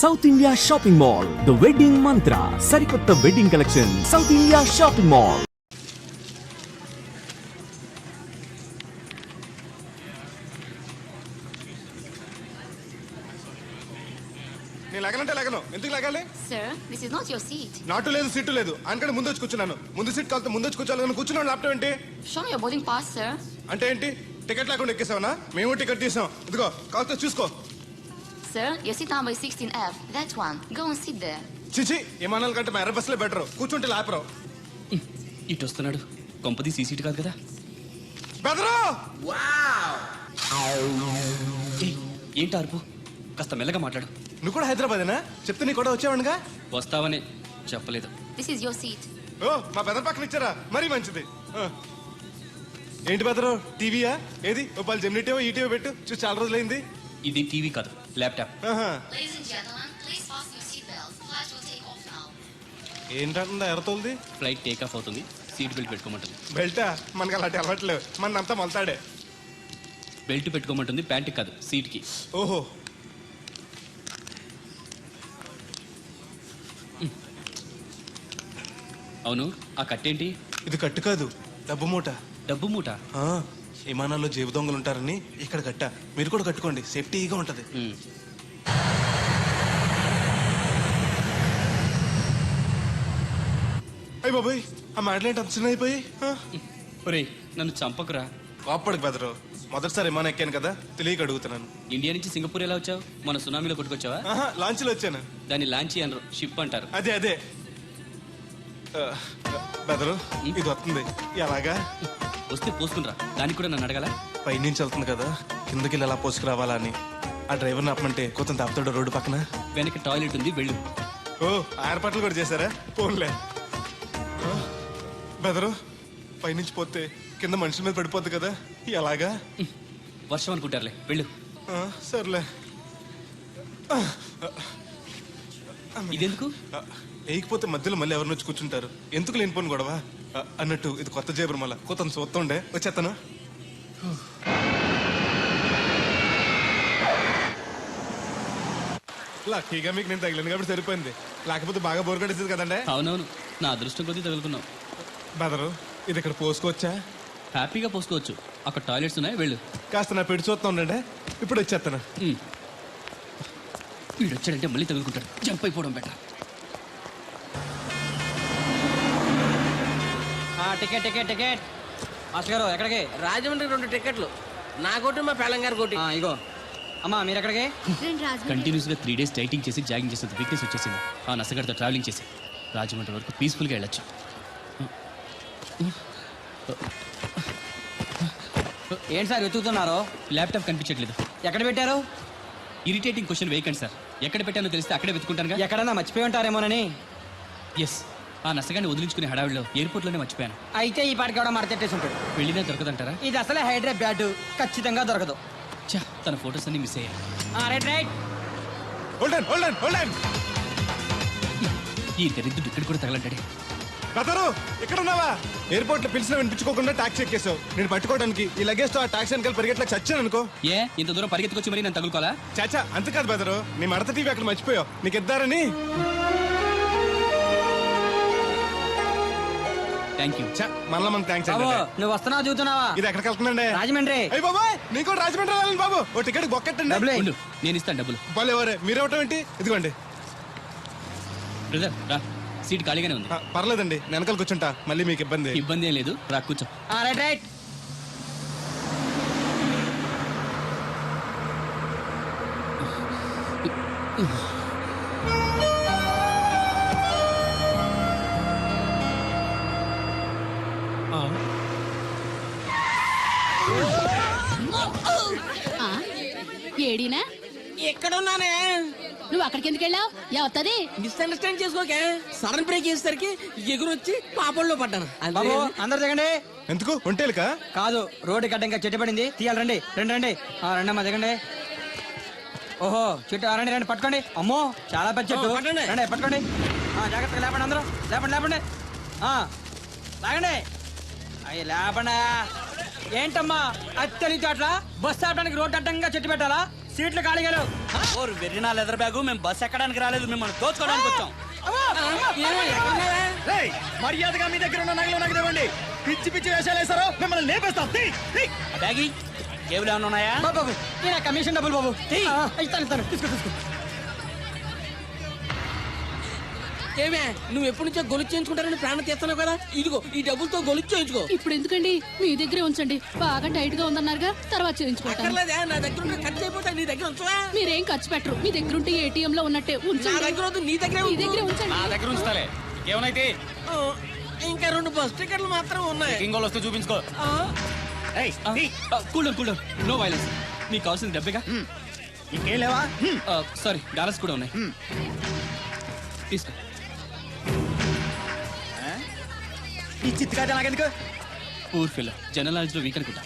South India shopping mall the wedding mantra సరికొత్త wedding collection south India shopping mall నేను లగనంటే లగను. ఎందుకు లగాలి? Sir, this is not your seat. నాటు లేదు seat లేదు. అందుకని ముందు వచ్చి కూర్చున్నాను. ముందు సీట్ కాలితే ముందు వచ్చి కూర్చోాలని కూర్చున్నాను ల్యాప్టాప్ ఏంటి? Show me your boarding pass, sir. అంటే ఏంటి? టికెట్ లేకుండా ఎక్కేసావనా? మేము టికెట్ తీసాం. ఇదిగో కాలితే చూసుకో. Sir, your seat number is 16F. That one. Go and sit there. చిచి విమానాల కంటే మా ఎర్ర బస్సులే బెటర్ కూర్చుంటే లాపరావు ఇటు వస్తున్నాడు. కొంపది సీసీటీ కాదు కదా. బెదరు! ఏయ్, ఏంటి అరుపు? కాస్త మెల్లగా మాట్లాడు. నువ్వు కూడా హైదరాబాదేనా? చెప్తే నీ కూడా వచ్చావనుగా వస్తావని చెప్పలేదు. This is your seat. ఓ మా బెదర్ పక్కన ఇచ్చారా? మరీ మంచిది. ఆ. ఏంటి బెదరు? టీవీయా? ఏది? ఓ పలు జెమినిటీవో ఈటీవో పెట్టు. చూసి చాలా రోజులైంది. ఇది టీవీ కాదు. ల్యాప్టాప్. ఏంటంటుందా? ఎర్రతోల్ది ఫ్లైట్ టేక్ ఆఫ్ అవుతుంది. సీట్ బెల్ట్ పెట్టుకోమంటుంది. బెల్టా? మనకి అలాంటి అలవాట్లేవు మన అంతా మొలతాడే. బెల్ట్ పెట్టుకోమంటుంది ప్యాంట్కి కాదు సీట్కి ఓహో. అవును ఆ కట్టేంటి? ఇది కట్టు కాదు డబ్బు మూట. డబ్బు మూట? ఆ, విమానాల్లో జేబు దొంగలు ఉంటారని ఇక్కడ కట్ట. మీరు కూడా కట్టుకోండి. సేఫ్టీగా ఉంటది. అయ్యి బాబాయ్ ఆ మాటలేంటి అంత చిన్న అయిపోయి ఒరేయ్ నన్ను చంపకురా. కోప్పడికి బెదరు. మొదటిసారి విమానం ఎక్కాను కదా తెలియక అడుగుతున్నాను. ఇండియా నుంచి సింగపూర్ ఎలా వచ్చావు? మన సునామీలో కొట్టుకొచ్చావా? ఆహా లాంచ్లో వచ్చాను. దాన్ని లాంచీ అనరు షిప్ అంటారు. అదే అదే. బెదరు ఇది వస్తుంది. ఎలాగా? వస్తే పోసుకునిరా దానికి కూడా నన్ను అడగాల? పైనుంచి వెళ్తుంది కదా. కిందకి వెళ్ళి ఎలా పోసుకురావాలా అని. ఆ డ్రైవర్ని ఆపమంటే కొంత దాపుతాడు రోడ్డు పక్కన. వెనక టాయిలెట్ ఉంది వెళ్ళు. ఓ ఏర్పాట్లు కూడా చేశారా? పోన్లే. బెదరు పైనుంచి పోతే కింద మనుషుల మీద పడిపోద్ది కదా. ఎలాగా? వర్షం అనుకుంటారులే వెళ్ళు. సర్లే. ఇదెందుకు? వేయకపోతే మధ్యలో మళ్ళీ ఎవరిని వచ్చి కూర్చుంటారు. ఎందుకు లేనిపోను గొడవ? అన్నట్టు ఇది కొత్త జేబురు మళ్ళా. కొత్త చూస్తుండే. వచ్చేస్తాను లక్కీగా మీకు నేను తగిలింది కాబట్టి సరిపోయింది. లేకపోతే బాగా బోర్ కట్టేసింది కదండే. అవునవును. నా అదృష్టం కొద్దీ తగులుకున్నావు బెదరు ఇది ఇక్కడ పోసుకోవచ్చా? హ్యాపీగా పోసుకోవచ్చు. అక్కడ టాయిలెట్స్ ఉన్నాయి వెళ్ళు. కాస్త నా పెట్టి చూస్తా ఉండండి. ఇప్పుడు వచ్చేస్తాను. వీడు వచ్చాడంటే మళ్ళీ తగులుకుంటాడు. జంప్ అయిపోవడం better. Ticket ticket ticket. Master గారు ఎక్కడికి? రాజమండ్రి రెండు టికెట్లు. నా కోటి మా పెళ్ళం గారి కోటి. ఇగో. అమ్మా మీరు ఎక్కడికి? కంటిన్యూస్గా త్రీ డేస్ డైటింగ్ చేసి జాగింగ్ చేసేంత వీక్నెస్ వచ్చేసింది. ఆ నసగడతో ట్రావెలింగ్ చేసి. రాజమండ్రి వరకు పీస్ఫుల్గా వెళ్ళొచ్చు. ఏంటి సార్ వెతుకుతున్నారు? ల్యాప్టాప్ కనిపించట్లేదు. ఎక్కడ పెట్టారు? ఇరిటేటింగ్ క్వశ్చన్ వేయకండి సార్ ఎక్కడ పెట్టానో తెలిస్తే అక్కడే వెతుకుంటానుగా ఎక్కడన్నా మర్చిపోయి ఉంటారేమోనని? ఎస్ ఆ నసగాన్ని వదిలించుకునే హడావిడిలో ఎయిర్పోర్ట్లోనే మర్చిపోయాను. అయితే ఈ పాటికి కూడా మడతెట్టేసి ఉంటాడు వెళ్ళినా దొరకదంటారా? ఇది అసలే హైదరాబాద్ ఖచ్చితంగా దొరకదు. చా తన ఫొటోస్ అన్ని మిస్ అయ్యాయి. ఆ, right right. Hold on hold on hold on ఈ దరిద్రుడు ఇక్కడ కూడా తగలంటాడే. బెదరు ఇక్కడ ఉన్నావా ఎయిర్పోర్ట్లో పిలిచిన వినిపించుకోకుండా టాక్సీ ఎక్కేసావు నేను పట్టుకోవడానికి ఈ లగేజ్తో ఆ టాక్సీ వెనకాల పరిగెట్లకు చచ్చాను అనుకో. ఏ ఇంత దూరం పరిగెత్తుకొచ్చి మరి నేను తగులుకోవాలా? చాచా అంతకాదు బెదరు. నీ మడత టీవీ అక్కడ మర్చిపోయావు. నీకు ఇద్దారని. థ్యాంక్ యూ చా మనలో మనకు థ్యాంక్స్ బాబు అండి. నువ్వు వస్తున్నావు చూస్తున్నావా ఇది ఎక్కడికి వెళ్తుందండి రాజమండ్రి. అయ్యి బాబాయ్ నీకు కూడా రాజమండ్రి వెళ్ళాలి బాబు. ఓ టికెట్ బొక్కెట్టండి. డబ్బులే. ఉండు నేను ఇస్తాను డబ్బులు. బాలే ఎవరే మీరు ఇవ్వటం ఏంటి? ఇదిగోండి. బ్రదర్ రా. సీట్ ఖాళీగానే ఉంది. పర్లేదండి నేను వెనకాల కూర్చుంటా. మళ్ళీ మీకు ఇబ్బంది. ఇబ్బంది ఏం లేదు. రా కూర్చో. ఆ, రైట్ రైట్. ఆ? ఏడీనా? ఎక్కడ ఉన్నానే నువ్వు అక్కడికి ఎందుకు వెళ్ళావు? ఎవత్తది మిస్అండర్స్టాండ్ చేసుకోకే. సడన్ బ్రేక్ చేసేసరికి ఎగురొచ్చి పాపంలో పడ్డాను. బాబు అందరు దిగండి. ఎందుకు? ఒంటేలుకా? కాదు రోడ్డు గడ్డ ఇంకా చెట్టు పడింది. తీయాలి రండి. రండి రండి. ఆ, రండి అమ్మా దిగండి. ఓహో చెట్టు ఆ, రండి రండి. పట్టుకోండి. అమ్మో చాలా పెద్ద చెట్టు. రండి పట్టుకోండి. ఆ, జాగ్రత్తగా లేపండి అందరూ. లేపండి లేపండి. ఆ, లాగండి. అయ్యి లేపండి. ఏంటమ్మా? అది తెలియదు అట్లా బస్సు ఆపడానికి రోడ్డు అడ్డంగా చెట్టు పెట్టాలా? సీట్లు ఖాళీగా లేవు ఓరు వెర్రినా లెదర్ బ్యాగు మేము బస్ ఎక్కడానికి రాలేదు మిమ్మల్ని దోచుకోవడానికి వచ్చాం. మర్యాదగా మీ దగ్గర ఉన్న నగలు నాకు ఇవ్వండి. పిచ్చి పిచ్చి వేషాలు వేసారో మిమ్మల్ని లేపేస్తాం. తీ, తీ. బ్యాగి ఏమైనా ఉన్నాయా? బాబు నేను కమిషన్ డబ్బులు బాబు. ఇస్తాను ఇస్తాను. తీసుకో తీసుకో. ఏమే నువ్వు ఎప్పటి నుంచో గొలుసు చేయించుకుంటారని ప్రాణం తీస్తున్నావు కదా? ఇదిగో ఈ డబ్బులతో గొలుసు చేయించుకో. ఇప్పుడు ఎందుకండి? మీ దగ్గరే ఉంచండి. బాగా టైట్గా ఉందన్నారుగా తర్వాత చేయించుకుంటాను. అక్కర్లేదే నా దగ్గర ఉంటే ఖర్చు నీ దగ్గర ఉంచవా? మీరేం ఖర్చు పెట్టరు. మీ దగ్గర ఉంటే ఏటీఎం లో ఉన్నట్టే నా ఉంచండి దగ్గర వద్దు నీ దగ్గరే మీ ఉంచు. దగ్గరే ఉంచండి. దగ్గర ఉంచుతాలే. ఏమైతే ఆ, ఇంకా రెండు బస్ టికెట్లు మాత్రం ఉన్నాయి. ఇంకోళ్ళు వస్తే చూపించుకో. ఆ, కూల్ కూల్ నో వైలెన్స్ మీకు కావాల్సిన డబ్బేగా? ఇంకేం లేవా? సారీ డాలర్స్ కూడా ఉన్నాయి. తీసుకో. ఈ చిత్తుకాట నాకెందుకు? పూర్ ఫిల్ జనరల్ నాలెడ్జ్లో వీక్ అనుకుంటా.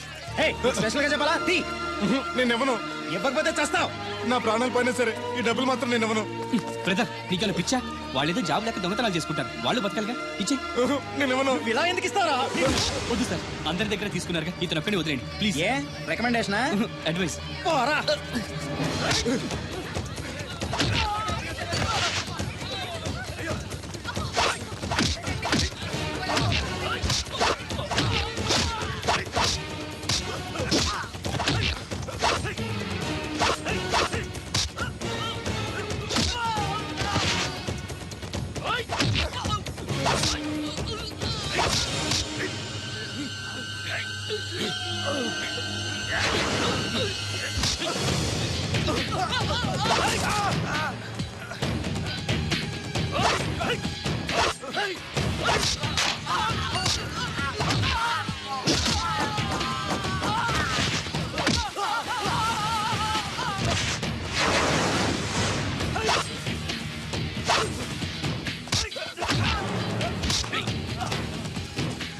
స్పెషల్గా చెప్పాలా? తీ. నేను ఇవ్వను ఇవ్వకపోతే చేస్తావు. నా ప్రాణాలు పోయినా సరే ఈ డబ్బులు మాత్రం నేను ఇవ్వను బ్రదర్ నీకేమైనా పిచ్చా? వాళ్ళేదో జాబ్ లేక దొంగతనాలు చేసుకుంటారు. వాళ్ళు బతకాలిగా? ఇచ్చే నేను ఇవ్వను ఇలా ఎందుకు ఇస్తారా వద్దు సార్ అందరి దగ్గర తీసుకున్నారుగా. ఇతను ఒక్కని వదిలేండి ప్లీజ్ ఏ? రికమెండేషన్ అడ్వైస్ పోరా.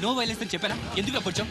నో వైలెన్స్ అని చెప్పానా? ఎందుకు అప్పొచ్చావు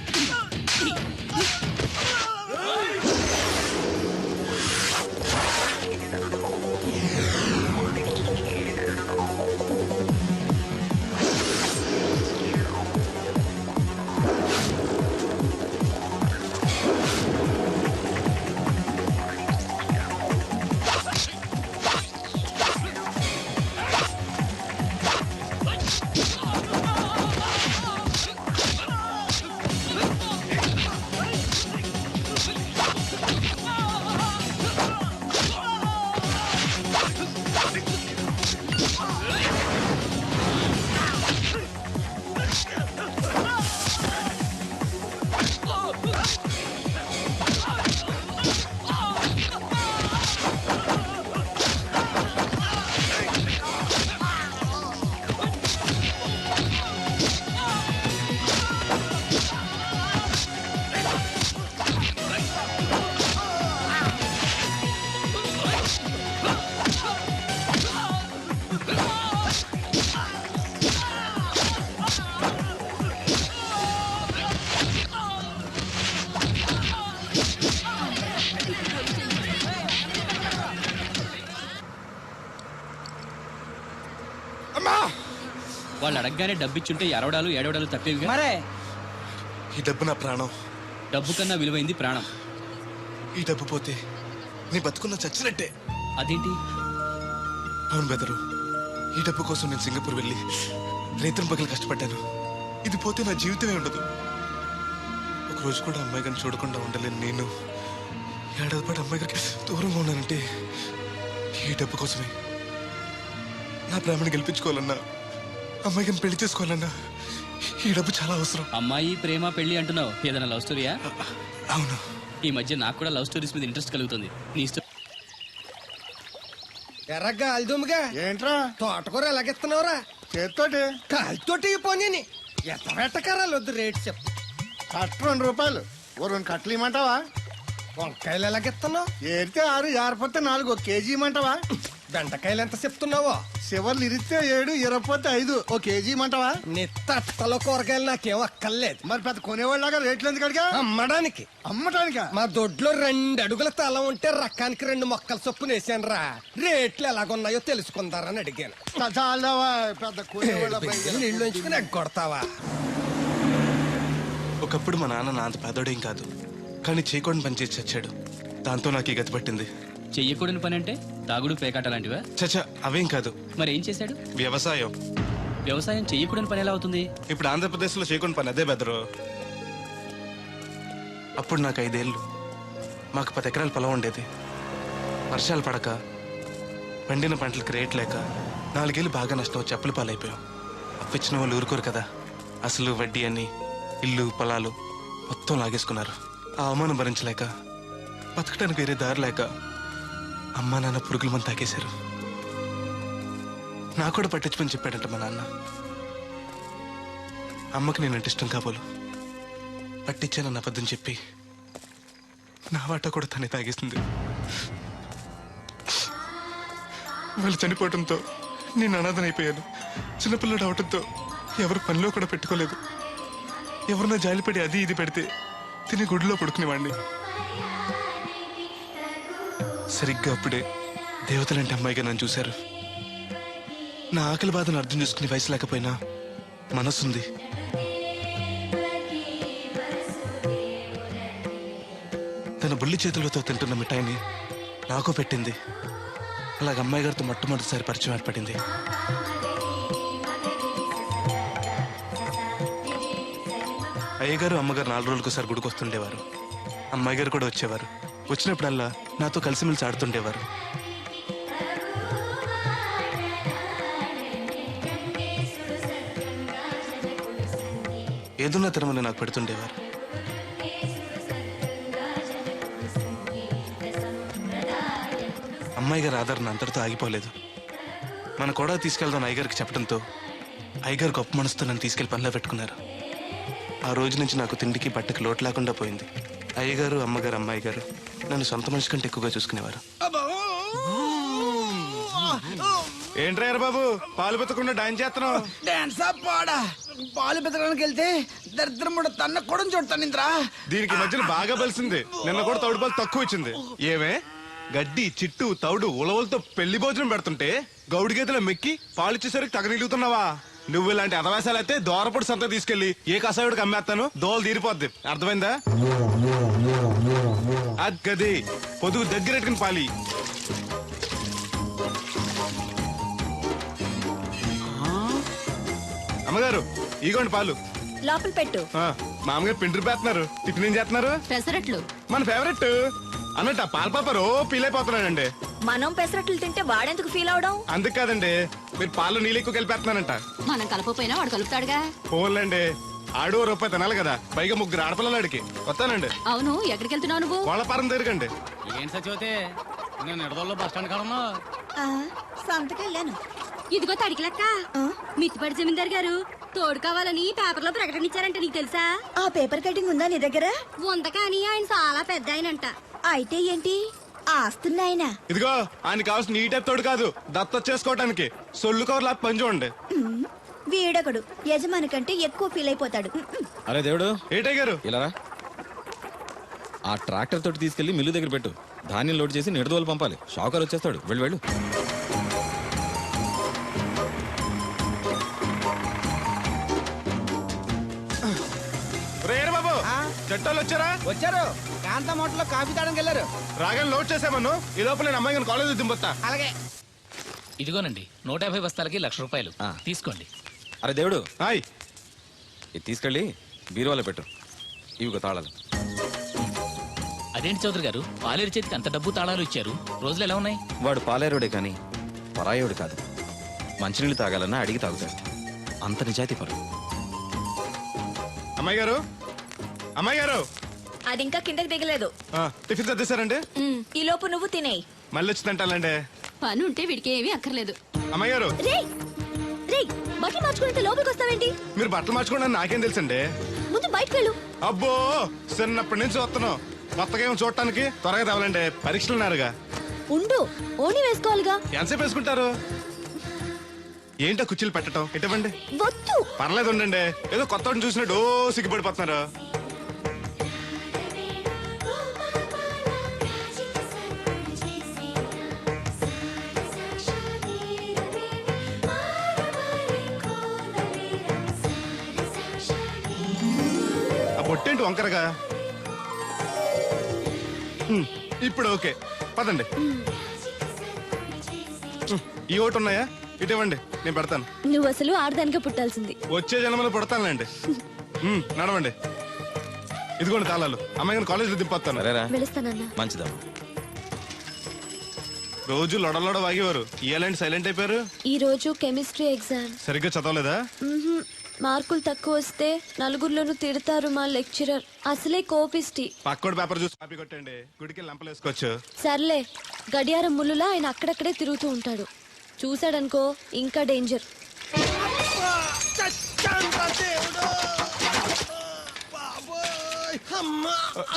అడగగానే డబ్బిచ్చుంటే ఎరవడాలు ఏడవడాలు తప్పేవిగా? మరే! ఈ డబ్బు నా ప్రాణం. డబ్బు కన్నా విలువైంది ప్రాణం. ఈ డబ్బు పోతే నీ బతుకున్న చచ్చినట్టే. అదేంటి? అవును బెదరు. ఈ డబ్బు కోసం నేను సింగపూర్ వెళ్ళి రైతుల పగలు కష్టపడ్డాను. ఇది పోతే నా జీవితమే ఉండదు. ఒక రోజు కూడా అమ్మాయి గారిని చూడకుండా ఉండలేను నేను. ఏడాది పాటు అమ్మాయి గారికి దూరంగా ఉన్నానంటే ఈ డబ్బు కోసమే నా ప్రేమను గెలిపించుకోవాలన్నా అమ్మాయి గారిని పెళ్ళి చేసుకోవాలన్నా. ఈ డబ్బు చాలా అవసరం. అమ్మాయి ప్రేమ పెళ్ళి అంటున్నావు. ఏదైనా లవ్ స్టోరీయా? అవును. ఈ మధ్య నాకు కూడా లవ్ స్టోరీస్ మీద ఇంట్రెస్ట్ కలుగుతుంది. నీ ఇష్టం ఎర్రగా అల్దుమ్గా. ఏంట్రా? తోటకూర ఎలాగెత్తున్నావురా? చేత్తోటి. కాలితోటి పోనీ ఎత్త పెట్టకరాలు వద్దు రేట్ చెప్పు. కట్ట రెండు రూపాయలు. ఓ రెండు కట్టలు ఇమ్మంటావా? వంకాయలు ఎలాగెత్తున్నావు? ఏరితే ఆరు జారిపోతే నాలుగు కేజీ ఇమ్మంటావా? బెండకాయలు ఎంత చెప్తున్నావో? చివర్లు ఇరిస్తే ఏడు ఇరపోతే ఐదు. ఓ కేజీ ఇమ్మంటావా? నీ తట్టలో కూరగాయలు నాకేం అక్కర్లేదు. మరి పెద్ద కొనేవాళ్ళగా రేట్లు ఎందుకు అడిగా? అమ్మడానికి. అమ్మటానికా? మా దొడ్లో రెండు అడుగుల తల ఉంటే రకానికి రెండు మొక్కల చొప్పున వేసాను రా రేట్లు ఎలాగున్నాయో తెలుసుకుందారని అడిగాను. చాలదావా పెద్ద కొనేవాళ్ళ. నీళ్ళు ఉంచుకుని ఎగ్గొడతావా? ఒకప్పుడు మా నాన్న నా అంత పేదోడేం కాదు. కానీ చేయకుండా పనిచేసి చచ్చాడు. దాంతో నాకు ఈ గతి పట్టింది. చెయ్యకూడని పని అంటే తాగుడు పేకాట లాంటివా? చచ్చా అవేం కాదు. మరి ఏం చేశాడు? వ్యవసాయం. వ్యవసాయం చెయ్యకూడని పని ఎలా అవుతుంది? ఇప్పుడు ఆంధ్రప్రదేశ్లో చేయకుండా పని అదే బెదరు. అప్పుడు నాకు ఐదేళ్ళు. మాకు పది ఎకరాల పొలం ఉండేది. వర్షాలు పడక పండిన పంటలకు రేట్ లేక నాలుగేళ్ళు బాగా నష్టం వచ్చి అప్పుల పాలైపోయాం. అప్పిచ్చిన వాళ్ళు ఊరుకోరు కదా. అసలు వడ్డీ అని ఇల్లు పొలాలు మొత్తం లాగేసుకున్నారు. ఆ అవమానం భరించలేక బతకడానికి వేరే దారి లేక అమ్మా నాన్న పురుగుల మంది తాగేశారు. నా కూడా పట్టించుకొని చెప్పాడంట మా నాన్న. అమ్మకి నేనంటే ఇష్టం కాబోలు. పట్టించానన్న అబద్ధం చెప్పి నా వాట కూడా తనే తాగేసింది. వాళ్ళు చనిపోవడంతో నేను అనాథనైపోయాను చిన్నపిల్లడు అవడంతో ఎవరు పనిలో కూడా పెట్టుకోలేదు. ఎవరన్నా జాలిపడి అది ఇది పెడితే తిని గుడిలో పడుకునేవాడిని. సరిగ్గా అప్పుడే దేవతలంటే అమ్మాయిగా నన్ను చూశారు. నా ఆకలి బాధను అర్థం చేసుకునే వయసు లేకపోయినా మనసుంది. తన బుల్లి చేతులతో తింటున్న మిఠాయిని నాకు పెట్టింది. అలాగ అమ్మాయి గారితో మొట్టమొదటిసారి పరిచయం ఏర్పడింది. అయ్యగారు అమ్మగారు నాలుగు రోజులకు ఒకసారి గుడికి వస్తుండేవారు అమ్మాయి గారు కూడా వచ్చేవారు. వచ్చినప్పుడల్లా నాతో కలిసిమెలిసి ఆడుతుండేవారు. ఏదున్న తరమని నాకు పెడుతుండేవారు. అమ్మాయి గారి ఆదరణ అంతటితో ఆగిపోలేదు. మన కూడా తీసుకెళ్దాం అయ్యగారికి చెప్పడంతో అయ్యగారు గొప్ప మనసుతో నన్ను తీసుకెళ్ళి పనిలో పెట్టుకున్నారు. ఆ రోజు నుంచి నాకు తిండికి బట్టకి లోటు లేకుండా పోయింది. అయ్యగారు అమ్మగారు అమ్మాయి గారు నన్ను సొంత మనిషి కంటే ఎక్కువగా చూసుకునేవారు. ఏంట్రయ్యారు బాబు? పాలు బతకుండా డాన్స్ చేస్తున్నావు? డాన్స్ పాడా? పాలు పెతకడానికి వెళ్తే దరిద్రం కూడా తన్న కూడా చూడతాను ఇంద్రా. దీనికి మధ్యన బాగా బలిసింది. నిన్న కూడా తౌడు పాలు తక్కువ ఇచ్చింది. ఏమే? గడ్డి చిట్టు తౌడు ఉలవలతో పెళ్ళి భోజనం పెడుతుంటే గౌడి గేదెల మెక్కి పాలు ఇచ్చేసరికి తగనిలుగుతున్నావా నువ్వు ఇలాంటి అదవేశాలు అయితే దోరపొడి సంత తీసుకెళ్ళి ఏ కసాయుడికి అమ్మేస్తాను? దోలు తీరిపోద్ది. అర్థమైందా? అది గది పొదుగు దగ్గరెట్టుకుని పాలి. అమ్మగారు ఇగోండి పాలు. లోపల పెట్టు. ఆ, మామగారు పిండి పేస్తున్నారు టిఫిన్ ఏం చేస్తున్నారు? పెసరట్లు. మన ఫేవరెట్ అన్నట్టు ఆ పాల పాప రో ఫీల్ అయిపోతున్నాడండి. మనం పెసరట్లు తింటే వాడెందుకు ఫీల్ అవడం? అందుకు కాదండి మీరు పాలు నీళ్ళు ఎక్కువ కలిపేస్తున్నానంట మనం కలపపోయినా వాడు కలుపుతాడుగా. ఫోన్లండి ఆడు రూపాయి తినాలి కదా. పైగా ముగ్గురు ఆడపిల్లలు అడిగి వస్తానండి. అవును ఎక్కడికి వెళ్తున్నావు నువ్వు? కోళ్ళపారం తిరగండి ఏంటి సచివతే నేను నిడదల్లో బస్ స్టాండ్ కాడన్నా సంతకెళ్ళాను ఇదిగో తడికి లెక్క మిత్తిపడి జమీందార్ గారు తోడు కావాలని పేపర్లో ప్రకటన ఇచ్చారంట నీకు తెలుసా? ఆ పేపర్ కటింగ్ ఉందా నీ దగ్గర? ఉంద కానీ ఆయన చాలా పెద్ద ఆయనంట. అయితే ఏంటి? ఆస్తున్నాయన ఇదిగో ఆయన కావాల్సిన ఈ టైప్ తోడు కాదు. దత్త చేసుకోవటానికి. సొల్లు కవర్లా పని చూడండి. వీడొకడు. యజమాని కంటే ఎక్కువ ఫీల్ అయిపోతాడు. అరే దేవుడు. ఏటై గారు? ఇలా రా. ఆ ట్రాక్టర్ తోటి తీసుకెళ్ళి మిల్లు దగ్గర పెట్టు. ధాన్యం లోడ్ చేసి నిడదోలు పంపాలి. షాకర్ వచ్చేస్తాడు. వెళ్ళు వెళ్ళు. రేరు బాబు. చెట్టాలు వచ్చారా? వచ్చారు. కాంత మోటలో కాఫీ తాడానికి వెళ్ళారు. రాగానే లోడ్ చేసామను ఈ లోపల నేను అమ్మాయి కాలేజ్ దింపొస్తా. అలాగే. ఇదిగోనండి నూట యాభై బస్తాలకి లక్ష రూపాయలు. ఆ. తీసుకోండి. అరే దేవుడు. హాయ్. ఇది తీసుకెళ్ళి బీరువాలో పెట్టు. ఇవి తాళాలు. అదేంటి చౌదరి గారు? పాలేరు చేతికి అంత డబ్బు తాళాలు ఇచ్చారు. రోజులు ఎలా ఉన్నాయి? వాడు పాలేరుడే కానీ పరాయోడు కాదు. మంచినీళ్ళు తాగాలన్నా అడిగి తాగుతాడు. అంత నిజాయితీ పరు అమ్మాయి గారు? అమ్మాయి గారు? అది ఇంకా కిందకి దిగలేదు. ఆ, టిఫిన్ ఉమ్, ఈ లోపు నువ్వు తినేయి. మళ్ళీ వచ్చి తింటానండి పని ఉంటే వీడికి ఏమీ అక్కర్లేదు. అమ్మాయి గారు? బట్టలు మార్చుకుంటే లోపలికి వస్తావేంటి? మీరు బట్టలు మార్చుకోండి నాకేం తెలుసండి? ముందు బయటకు వెళ్ళు. అబ్బో చిన్నప్పటి నుంచి వస్తున్నాం కొత్తగా ఏమో చూడటానికి త్వరగా తేవాలండి పరీక్షలు ఉన్నారుగా. ఉండు ఓని వేసుకోవాలిగా. ఎంతసేపు వేసుకుంటారు? ఏంటో కుర్చీలు పెట్టడం ఇటువంటి వద్దు. పర్లేదు ఉండండి. ఏదో కొత్త చూసినట్టు ఓ సిగ్గుపడిపోతున్నారు. వంకరగా? హ్మ్, ఇప్పుడు ఓకే. పదండి. ఈ ఓటు ఉన్నాయా? ఇటు ఇవ్వండి నేను పెడతాను. నువ్వు అసలు ఆడదానిగా పుట్టాల్సింది. వచ్చే జన్మలో పుడతానులేండి. నడవండి. ఇదిగోండి తాళాలు. అమ్మాయి కాలేజీలో దింపొస్తాను. సరేరా. వెళుస్తానన్నా మంచిదమ్మా. రోజు లొడలోడ వాగేవారు. ఇయ్యాలండి సైలెంట్ అయిపోయారు? ఈ రోజు కెమిస్ట్రీ ఎగ్జామ్. సరిగ్గా చదవలేదా? మార్కులు తక్కువ వస్తే నలుగురిలోనూ తిడతారు మా లెక్చరర్. అసలే కోపిస్టి పక్కోడి పేపర్ చూసి కాపీ కొట్టండి. గుడికి లంపలేసుకోవచ్చు సర్లే గడియారం ముళ్ళులా ఆయన అక్కడక్కడే తిరుగుతూ ఉంటాడు. చూశాడనుకో ఇంకా డేంజర్. దేవుడు బాబోయ్ అమ్మా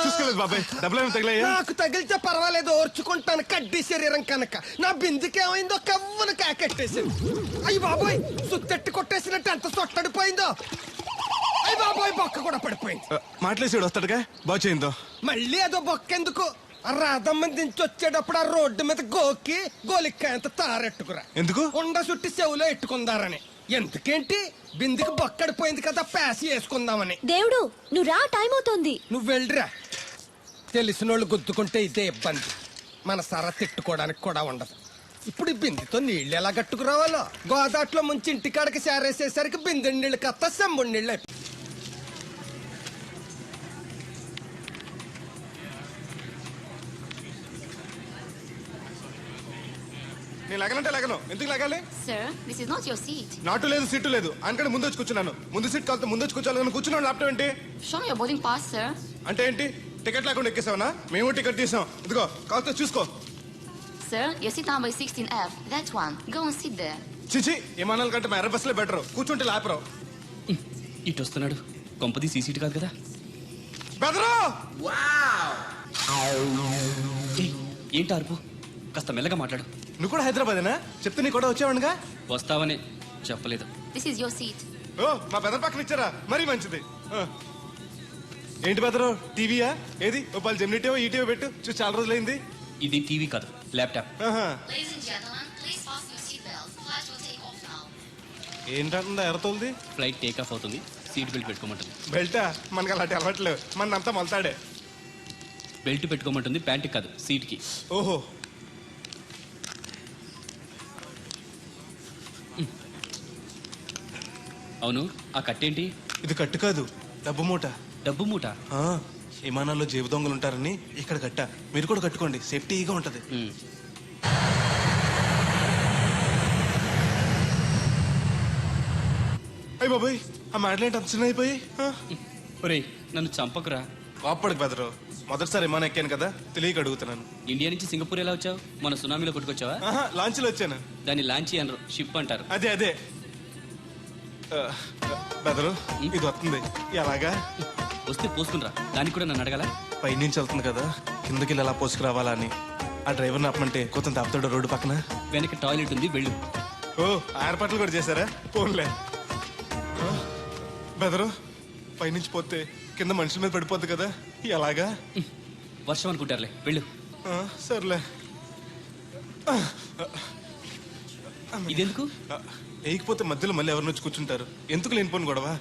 చూసుకోలేదు బాబాయ్. డబ్బులు ఏమి తగిలాయా? నాకు తగిలితే పర్వాలేదు ఓర్చుకుంటాను కడ్డీ శరీరం కనుక. నా బిందుకేమైందో కవ్వను కాకెట్టేసింది. అయ్యి బాబోయ్ సుత్తెట్టి కొట్టేసినట్టు ఎంత సొట్టడిపోయిందో. అయ్యి బాబోయ్ బొక్క కూడా పడిపోయింది. ఆ, మాటలేసాడు వస్తాడుగా? బాగు చేయిందో. మళ్ళీ అదో బొక్కెందుకు? ఆ రాధమ్మ దించి వచ్చేటప్పుడు ఆ రోడ్డు మీద గోకి గోలిక్కాయంత తారెట్టుకురా. ఎందుకు? ఉండ చుట్టి చెవులో ఎట్టుకుందారని. ఎందుకేంటి? బిందుకి బొక్కడిపోయింది కదా ప్యాసి వేసుకుందామని. దేవుడు నువ్వు రా టైం అవుతోంది. నువ్వు వెళ్ళిరా? తెలిసినోళ్ళు గుద్దుకుంటే ఇదే ఇబ్బంది. మన సర తిట్టుకోవడానికి కూడా ఉండదు. ఇప్పుడు ఈ బిందెతో నీళ్ళు ఎలా కట్టుకురావాలో గోదాట్లో ముంచి ఇంటికాడకి సేరేసేసరికి బిందె నీళ్ళు కత్త సెంబుడి నీళ్ళు అయిపోయి నేను లగనంటే లగను. ఎందుకు లగాలి? Sir, this is not your seat. నాటు లేదు సీటు లేదు. అందుకని ముందు వచ్చి కూర్చున్నాను. ముందు సీట్ కాలితే ముందు వచ్చి కూర్చోాలని కూర్చున్నాను ల్యాప్టాప్ ఏంటి? Show me your boarding pass, sir. అంటే ఏంటి? టికెట్ లేకుండా ఎక్కేసావనా? మేము టికెట్ తీసాం. ఇదిగో కాలితే చూసుకో. Sir, your seat number is 16F. That one. Go and sit there. చిచి విమానాల కంటే మా ఎర్ర బస్సులే బెటర్. కూర్చుంటే లాపరావు ఇటు వస్తున్నాడు. కొంపది సీసీటీ కాదు కదా. బెదరు! ఏయ్, ఏంటి అరుపు? కాస్త మెల్లగా మాట్లాడు. నువ్వు కూడా హైదరాబాదేనా? చెప్తే నీ కూడా వచ్చావనుగా వస్తావని చెప్పలేదు. This is your seat. ఓ మా బెదర్ పక్కన ఇచ్చారా? మరీ మంచిది. ఆ. ఏంటి బెదరు టీవీయా? ఏది? ఓ పలు జెమినిటీవో ఈటీవో పెట్టు. చూసి చాలా రోజులైంది. ఇది టీవీ కాదు ల్యాప్టాప్. ఆహా. Ladies and gentlemen, please fasten your seatbelts. Flight will take off now. ఏంటంటుందా ఎర్రతోల్ది ఫ్లైట్ టేక్ ఆఫ్ అవుతుంది. సీట్ బెల్ట్ పెట్టుకోమంటుంది. బెల్టా? మనకి అలాంటి అలవాట్లేవు మన అంతా మొలతాడే. బెల్ట్ పెట్టుకోమంటుంది ప్యాంట్కి కాదు సీట్కి ఓహో. అవును ఆ కట్టేంటి? ఇది కట్టు కాదు డబ్బు మూట. డబ్బు మూట? ఆ, విమానాల్లో జేబు దొంగలు ఉంటారని ఇక్కడ కట్ట. మీరు కూడా కట్టుకోండి సేఫ్టీగా ఉంటది. ఉమ్. అయ్యి బాబాయ్ ఆ మాటలేంటి అంత చిన్న అయిపోయి ఒరేయ్ నన్ను చంపకురా. కోప్పడికి బెదరు. మొదటిసారి విమానం ఎక్కాను కదా తెలియక అడుగుతున్నాను. ఇండియా నుంచి సింగపూర్ ఎలా వచ్చావు? మన సునామీలో కొట్టుకొచ్చావా? ఆహా లాంచ్లో వచ్చాను. దాన్ని లాంచీ అనరు షిప్ అంటారు. అదే అదే. బెదరు ఇది వస్తుంది. ఎలాగా? వస్తే పోసుకునిరా దానికి కూడా నన్ను అడగాల? పైనుంచి వెళ్తుంది కదా. కిందకి వెళ్ళి ఎలా పోసుకురావాలా అని. ఆ డ్రైవర్ని ఆపమంటే కొంత తాపుతాడు రోడ్డు పక్కన. వెనక టాయిలెట్ ఉంది వెళ్ళు. ఓ ఏర్పాట్లు కూడా చేశారా? పోన్లే. బెదరు పైనుంచి పోతే కింద మనుషుల మీద పడిపోద్ది కదా. ఎలాగా? వర్షం అనుకుంటారులే వెళ్ళు. సర్లే. ఇదెందుకు? వేయకపోతే మధ్యలో మళ్ళీ ఎవరిని వచ్చి కూర్చుంటారు? ఎందుకు లేనిపోను గొడవ?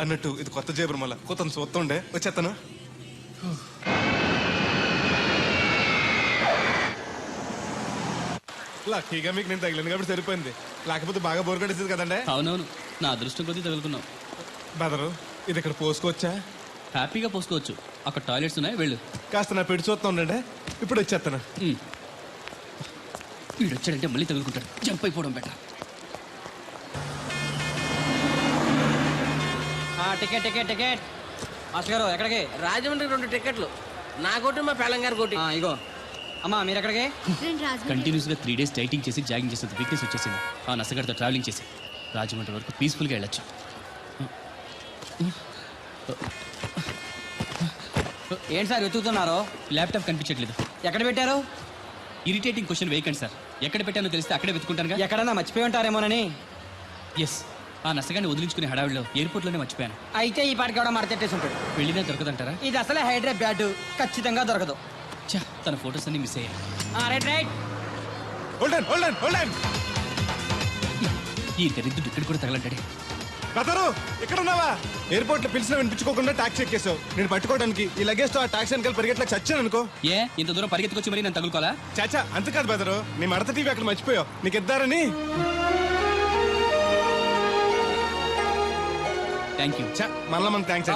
అన్నట్టు ఇది కొత్త జేబురు మళ్ళా కొత్త చూస్తుండే. వచ్చేస్తాను. లక్కీగా మీకు నేను తగిలింది కాబట్టి సరిపోయింది. లేకపోతే బాగా బోర్ కట్టేసింది కదండే. అవునవును. నా అదృష్టం కొద్దీ తగులుకున్నావు. బెదరు ఇది ఇక్కడ పోసుకోవచ్చా? హ్యాపీగా పోసుకోవచ్చు. అక్కడ టాయిలెట్స్ ఉన్నాయి వెళ్ళు. కాస్త నా పెట్టి చూస్తా ఉండండి. ఇప్పుడు వచ్చేస్తాను. వీడు వచ్చాడంటే మళ్ళీ తగులుకుంటాడు. జంప్ అయిపోవడం better. Ticket ticket ticket. Master గారు ఎక్కడికి? రాజమండ్రి రెండు టికెట్లు. నా కోటి మా పెళ్ళం గారి కోటి. ఆ, ఇగో. అమ్మా మీరు ఎక్కడికి? కంటిన్యూస్గా త్రీ డేస్ డైటింగ్ చేసి జాగింగ్ చేసేది వీక్నెస్ వచ్చేసింది. ఆ నసగడతో ట్రావెలింగ్ చేసి. రాజమండ్రి వరకు పీస్ఫుల్గా వెళ్ళొచ్చు. ఏంటి సార్ వెతుకుతున్నారు? ల్యాప్టాప్ కనిపించట్లేదు. ఎక్కడ పెట్టారు? ఇరిటేటింగ్ క్వశ్చన్ వేయకండి సార్ ఎక్కడ పెట్టానో తెలిస్తే అక్కడే వెతుకుంటానుగా ఎక్కడన్నా మర్చిపోయి ఉంటారేమోనని? ఎస్ ఆ నసగాన్ని వదిలించుకునే హడావిడిలో ఎయిర్పోర్ట్లోనే మర్చిపోయాను. అయితే ఈ పాటికి కూడా మడతెట్టేసి ఉంటాడు వెళ్ళినా దొరకదంటారా? ఇది అసలే హైదరాబాద్ ఖచ్చితంగా దొరకదు. ఛా తన ఫొటోస్ అన్ని మిస్ అయ్యాయి. ఆ, right right. Hold on hold on hold on ఈ దరిద్రుడు ఇక్కడ కూడా తగలంటాడే. బెదరు ఇక్కడ ఉన్నావా ఎయిర్పోర్ట్లో పిలిచిన వినిపించుకోకుండా టాక్సీ ఎక్కేసావు నేను పట్టుకోవడానికి ఈ లగేజ్తో ఆ టాక్సీ వెనకాల పరిగెట్లకు చచ్చాను అనుకో. ఏ ఇంత దూరం పరిగెత్తుకొచ్చి మరి నేను తగులుకోవాలా? చాచా అంత కాదు బెదరు. నీ మడత టీవీ అక్కడ మర్చిపోయావు. నీకు ఇద్దారని. థ్యాంక్ యూ చా మళ్ళా థ్యాంక్స్